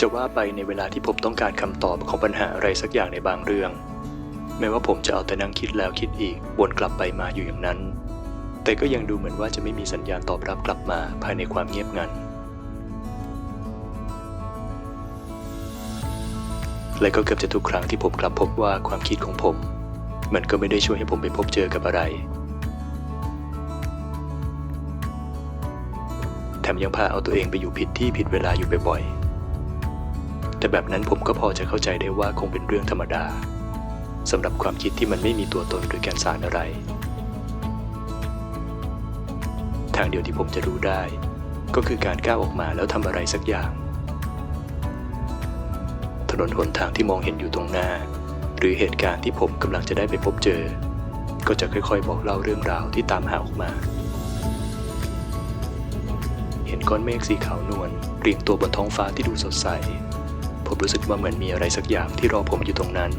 จะว่าไปในเวลาที่ผมต้องการคำตอบของปัญหาอะไรสักอย่างในบางเรื่อง แม้ว่าผมจะเอาแต่นั่งคิดแล้วคิดอีกวนกลับไปมาอยู่อย่างนั้น แต่ก็ยังดูเหมือนว่าจะไม่มีสัญญาณตอบรับกลับมาภายในความเงียบงัน และก็เกือบจะทุกครั้งที่ผมกลับพบว่าความคิดของผม มันก็ไม่ได้ช่วยให้ผมไปพบเจอกับอะไร แถมยังพาเอาตัวเองไปอยู่ผิดที่ผิดเวลาอยู่บ่อยๆ แต่แบบนั้นผมก็พอจะเข้าใจได้ว่าคงเป็นเรื่องธรรมดาสำหรับความคิดที่มันไม่มีตัวตนหรือแกนสารอะไร ทางเดียวที่ผมจะรู้ได้ ก็คือการก้าวออกมาแล้วทำอะไรสักอย่าง ถนนหนทางที่มองเห็นอยู่ตรงหน้า หรือเหตุการณ์ที่ผมกำลังจะได้ไปพบเจอ ก็จะค่อยๆ บอกเล่าเรื่องราวที่ตามหาออกมา เห็นก้อนเมฆสีขาวนวลเรียงตัวบนท้องฟ้าที่ดูสดใส ผมรู้สึกว่าเหมือนมีอะไรสักอย่างที่รอผมอยู่ตรงนั้น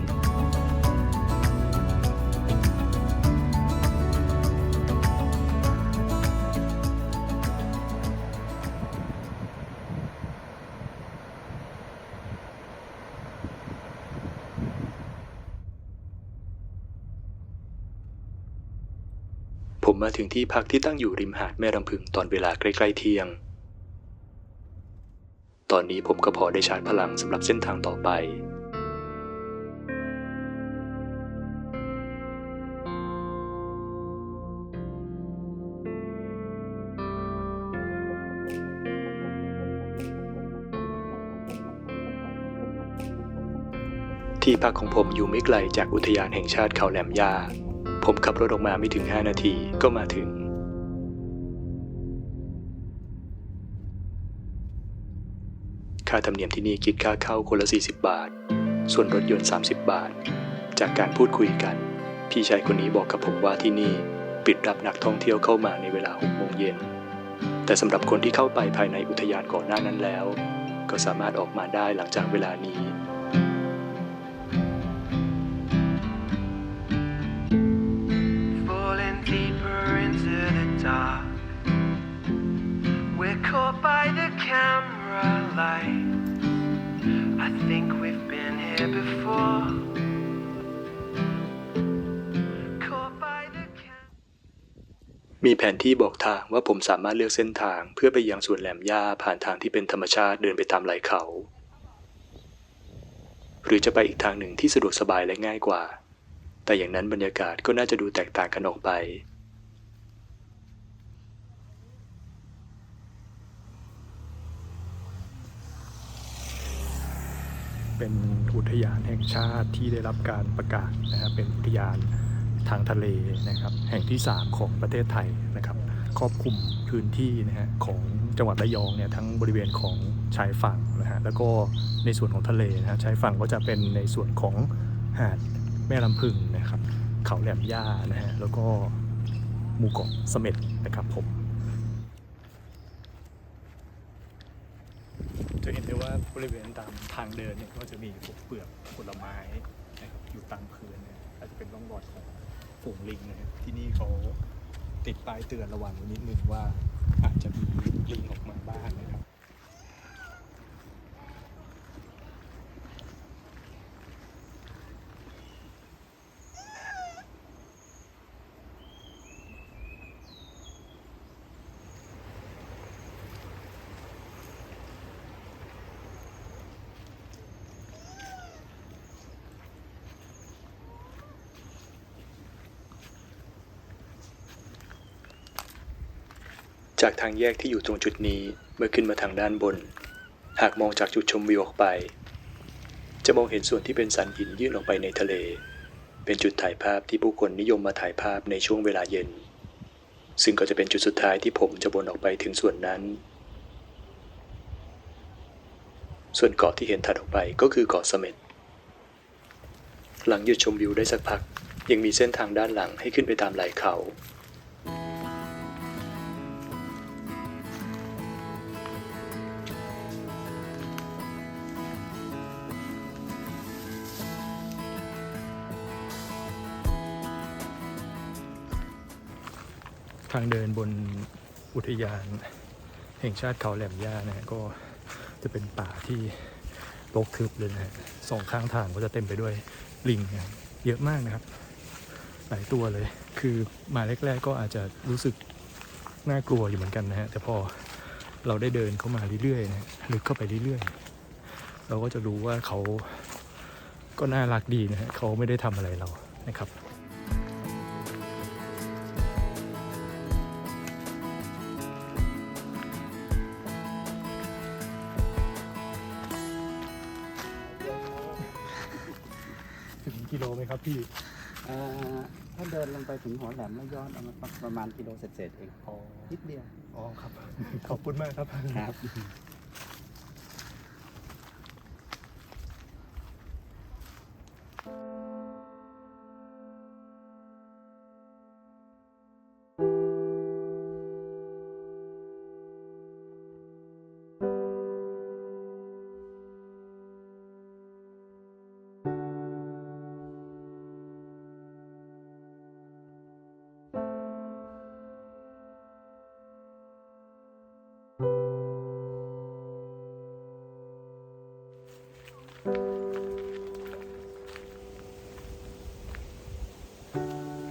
ผมมาถึงที่พักที่ตั้งอยู่ริมหาดแม่รำพึงตอนเวลาใกล้ๆเที่ยง ตอนนี้ผมก็พอได้ชาร์จพลังสำหรับเส้นทางต่อไป ที่พักของผมอยู่ไม่ไกลจากอุทยานแห่งชาติเขาแหลมย่าผมขับรถออกมาไม่ถึง 5 นาทีก็มาถึง ค่าธรรมเนียมที่นี่คิดค่าเข้าคนละ 40 บาท ส่วนรถยนต์ 30 บาท จากการพูดคุยกัน พี่ชายคนนี้บอกกับผมว่าที่นี่ปิดรับนักท่องเที่ยวเข้ามาในเวลา6โมงเย็น แต่สำหรับคนที่เข้าไปภายในอุทยานก่อนหน้านั้นแล้ว ก็สามารถออกมาได้หลังจากเวลานี้ falling deeper into the dark. We're caught by the camera light. I think we've been here before. Caught by the cat. มีแผนที่บอกทางว่าผมสามารถเลือกเส้นทางเพื่อไปยังสวนแหลมย่าผ่านทางที่เป็นธรรมชาติเดินไปตามไหล่เขา หรือจะไปอีกทางหนึ่งที่สะดวกสบายและง่ายกว่า แต่อย่างนั้นบรรยากาศก็น่าจะดูแตกต่างกันออกไป เป็นอุทยานแห่งชาติที่ได้รับการประกาศนะครับเป็นอุทยานทางทะเลนะครับแห่งที่ 3 ของประเทศไทยนะครับครอบคลุมพื้นที่นะฮะของจังหวัดระยองเนี่ยทั้งบริเวณของชายฝั่งนะฮะแล้วก็ในส่วนของทะเลนะฮะชายฝั่งก็จะเป็นในส่วนของหาดแม่ลำพึงนะครับเขาแหลมย่านะฮะแล้วก็หมู่เกาะเสม็ดนะครับผม จะเห็นได้ ว่าบริเวณตามทางเดินเนี่ยก็จะมีพวกเปลือกผลไม้นะครับอยู่ตามพื้นนะอาจจะเป็นร่องรอยของฝูงลิงนะครับที่นี่เขาติดป้ายเตือนระวังนิดนึงว่าอาจจะมีลิงออกมาบ้างนะครับ จากทางแยกที่อยู่ตรงจุดนี้เมื่อขึ้นมาทางด้านบน หากมองจากจุดชมวิวออกไป จะมองเห็นส่วนที่เป็นสันหินยื่นออกไปในทะเล เป็นจุดถ่ายภาพที่ผู้คนนิยมมาถ่ายภาพในช่วงเวลาเย็น ซึ่งก็จะเป็นจุดสุดท้ายที่ผมจะวนออกไปถึงส่วนนั้น ส่วนเกาะที่เห็นถัดออกไปก็คือเกาะเสม็ดหลังหยุดชมวิวได้สักพัก ยังมีเส้นทางด้านหลังให้ขึ้นไปตามไหล่เขา ทางเดินบนอุทยาน แห่งชาติเขาแหลมย่านะฮะก็จะเป็นป่าที่รกทึบเลยนะฮะสองข้างทางก็จะเต็มไปด้วยลิงนะเยอะมากนะครับ หลายตัวเลย คือมาแรก ๆ ก็อาจจะรู้สึกน่ากลัวอยู่เหมือนกันนะฮะแต่พอเราได้เดินเข้ามาเรื่อยๆนะฮะลึกเข้าไปเรื่อยๆ เราก็จะรู้ว่าเขาก็น่ารักดีนะฮะเขาไม่ได้ทำอะไรเรานะครับ ครับพี่เอ่อถ้าเดินลงไปถึงหัวแหลมแล้วย้อนเอามาประมาณกิโลเศษๆเองอ๋อนิดเดียวอ๋อครับ ขอบคุณมากครับครับ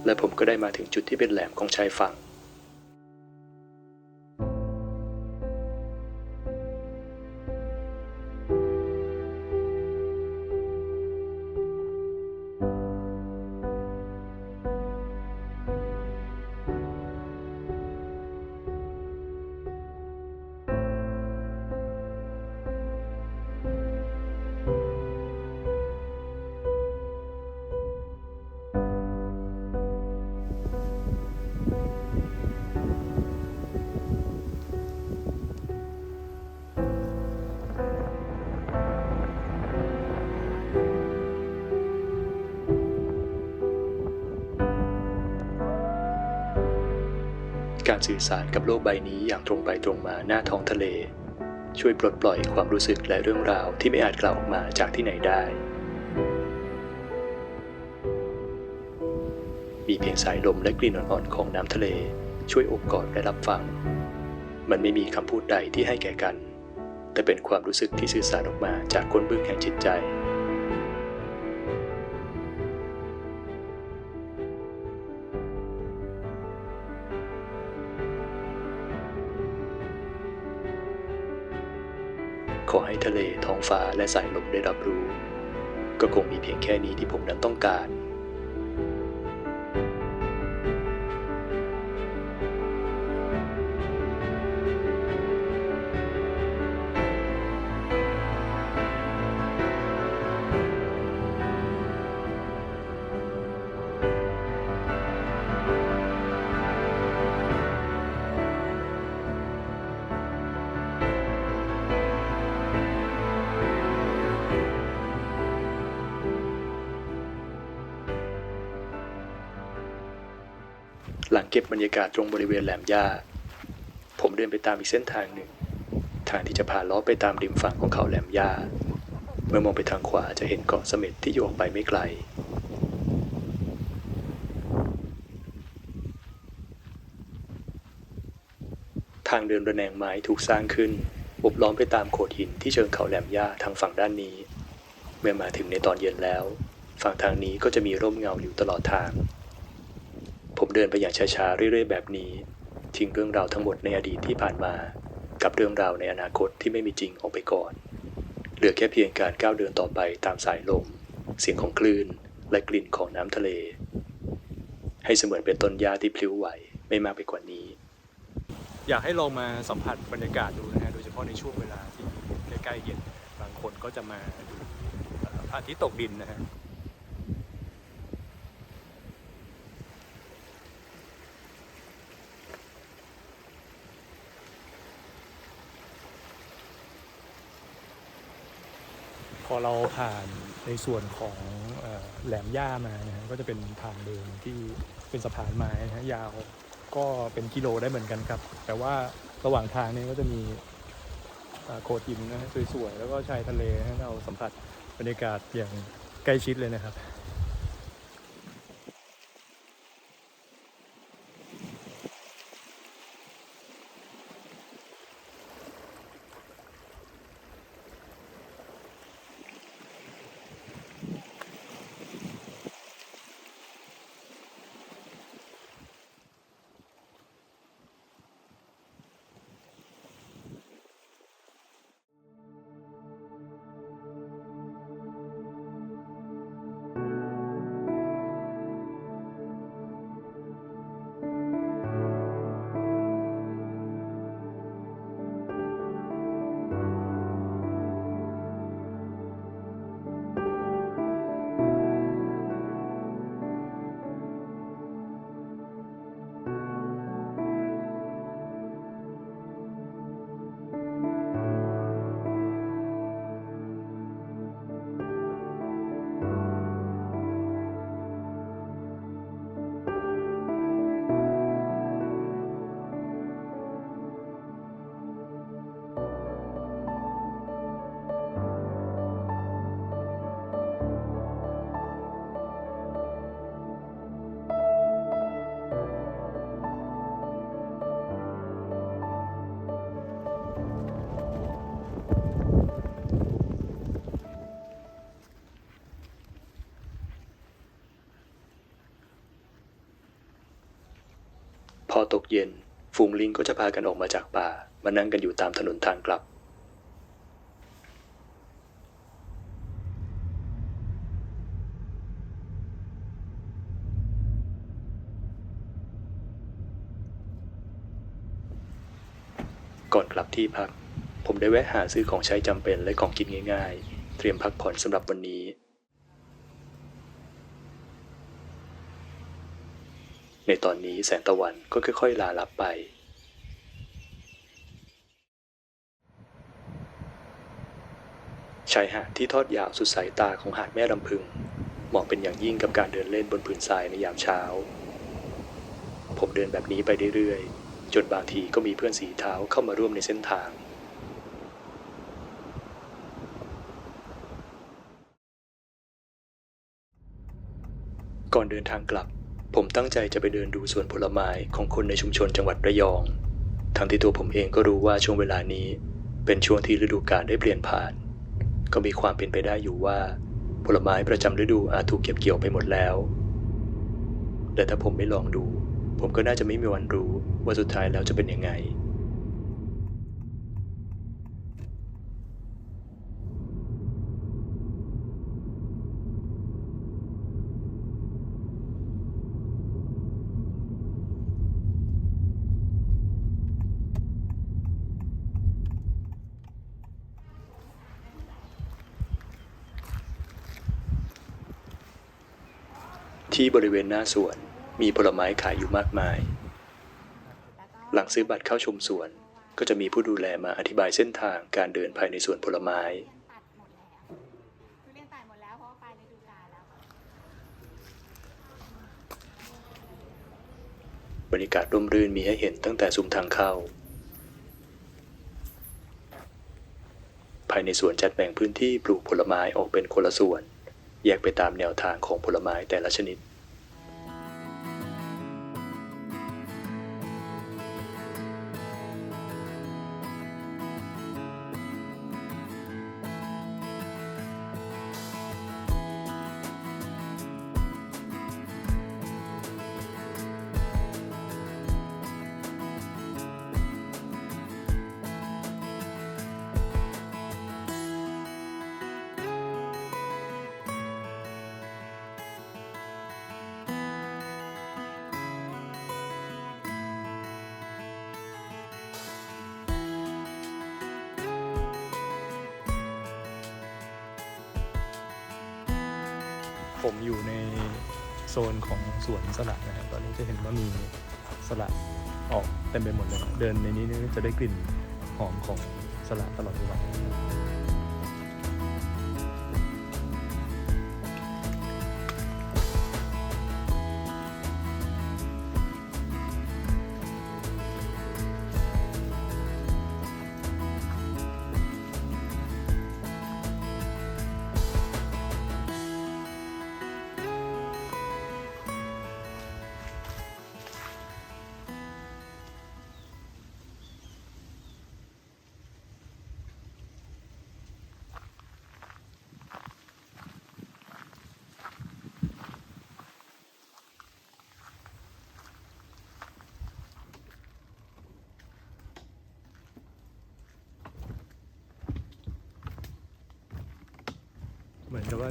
และผมก็ได้มาถึงจุดที่เป็นแหลมของชายฝั่ง การสื่อสารกับโลกใบนี้อย่างตรงไปตรงมาหน้าท้องทะเล ช่วยปลดปล่อยความรู้สึกและเรื่องราวที่ไม่อาจกล่าวออกมาจากที่ไหนได้ มีเพียงสายลมและกลิ่นอ่อนๆของน้ำทะเล ช่วยอบกอดและรับฟัง มันไม่มีคำพูดใดที่ให้แก่กัน แต่เป็นความรู้สึกที่สื่อสารออกมาจากก้นบึ้งแห่งจิตใจ ขอให้ทะเลท้องฟ้าและสายลมได้รับรู้ ก็คงมีเพียงแค่นี้ที่ผมนั้นต้องการ เก็บบรรยากาศตรงบริเวณแหลมย่าผมเดินไปตามอีกเส้นทางหนึ่ง ทางที่จะพาล้อไปตามริมฝั่งของเขาแหลมย่าเมื่อมองไปทางขวาจะเห็นเกาะเสม็ดที่อยู่ออกไปไม่ไกลทางเดินระแนงไม้ถูกสร้างขึ้นอบล้อมไปตามโขดหินที่เชิงเขาแหลมย่าทางฝั่งด้านนี้ เมื่อมาถึงในตอนเย็นแล้ว ฝั่งทางนี้ก็จะมีร่มเงาอยู่ตลอดทาง ผมเดินไปอย่างช้าๆ เรื่อยๆ แบบนี้ทิ้งเรื่องราวทั้งหมดในอดีตที่ผ่านมา กับเรื่องราวในอนาคตที่ไม่มีจริงออกไปก่อน เหลือแค่เพียงการก้าวเดินต่อไปตามสายลม เสียงของคลื่น และกลิ่นของน้ำทะเล ให้เสมือนเป็นต้นหญ้าที่พลิ้วไหวไม่มากไปกว่านี้ อยากให้ลองมาสัมผัสบรรยากาศดูนะฮะโดยเฉพาะในช่วงเวลาที่ใกล้ๆเย็นบางคนก็จะมาดูพระอาทิตย์ตกดินนะฮะ พอเราผ่านในส่วนของอแหลมย่ามานะฮะก็จะเป็นทางเดินที่เป็นสะพานไม้นะฮะยาวก็เป็นกิโลได้เหมือนกันครับ แต่ว่าระหว่างทางนี้ก็จะมีเอ่อโขดหินนะฮะสวยๆ แล้วก็ชายทะเลให้เราสัมผัสบรรยากาศอย่างใกล้ชิดเลยนะครับ พอตกเย็น ฝูงลิงก็จะพากันออกมาจากป่า มานั่งกันอยู่ตามถนนทางกลับ ก่อนกลับที่พัก ผมได้แวะหาซื้อของใช้จำเป็นและของกินง่าย ๆ เตรียมพักผ่อนสำหรับวันนี้ ในตอนนี้แสงตะวันก็ค่อยๆลาลับไป ชายหาดที่ทอดยาวสุดสายตาของหาดแม่ลำพึงเหมาะเป็นอย่างยิ่งกับการเดินเล่นบนผืนทรายในยามเช้า ผมเดินแบบนี้ไปเรื่อยๆ จนบางทีก็มีเพื่อนสีเท้าเข้ามาร่วมในเส้นทางก่อนเดินทางกลับ ผมตั้งใจจะไปเดินดูสวนผลไม้ของคนในชุมชนจังหวัดระยอง ทั้งที่ตัวผมเองก็รู้ว่าช่วงเวลานี้ เป็นช่วงที่ฤดูกาลได้เปลี่ยนผ่าน ก็มีความเป็นไปได้อยู่ว่า ผลไม้ประจำฤดูอาจถูกเก็บเกี่ยวไปหมดแล้ว แต่ถ้าผมไม่ลองดู ผมก็น่าจะไม่มีวันรู้ว่าสุดท้ายแล้วจะเป็นยังไง ที่บริเวณหน้าสวนมีผลไม้ขายอยู่มากมาย หลังซื้อบัตรเข้าชมสวนก็จะมีผู้ดูแลมาอธิบายเส้นทางการเดินภายในสวนผลไม้ บรรยากาศร่มรื่นมีให้เห็นตั้งแต่ซุ้มทางเข้า ภายในสวนจัดแบ่งพื้นที่ปลูกผลไม้ออกเป็นคนละส่วน แยกไปตามแนวทางของผลไม้แต่ละชนิด ผมอยู่ในโซนของสวนสลัดนะครับ ตอนนี้จะเห็นว่ามีสลัดออกเต็มไปหมดเลย เดินในนี้จะได้กลิ่นหอมของสลัดตลอดเวลา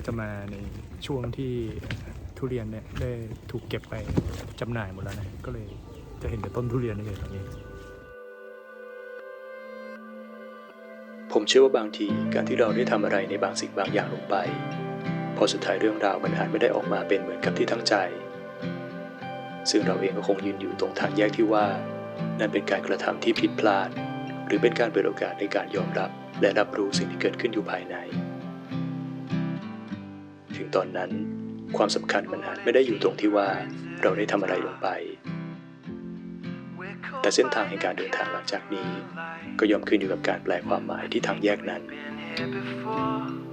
จะมาในช่วงที่ทุเรียนเนี่ยได้ถูกเก็บไปจำหน่ายหมดแล้วนะก็เลยจะเห็นแต่ต้นทุเรียนนี่เลยตอนนี้ ผมเชื่อว่าบางทีการที่เราได้ทำอะไรในบางสิ่งบางอย่างลงไป พอสุดท้ายเรื่องราวมันอาจไม่ได้ออกมาเป็นเหมือนกับที่ตั้งใจ ซึ่งเราเองก็คงยืนอยู่ตรงทางแยกที่ว่า นั่นเป็นการกระทำที่ผิดพลาด หรือเป็นการเปิดโอกาสในการยอมรับ และรับรู้สิ่งที่เกิดขึ้นอยู่ภายใน ถึงตอนนั้น ความสำคัญมันอาจไม่ได้อยู่ตรงที่ว่าเราได้ทำอะไรลงไป แต่เส้นทางในการเดินทางหลังจากนี้ ก็ย่อมขึ้นอยู่กับการแปลความหมายที่ทางแยกนั้น here before.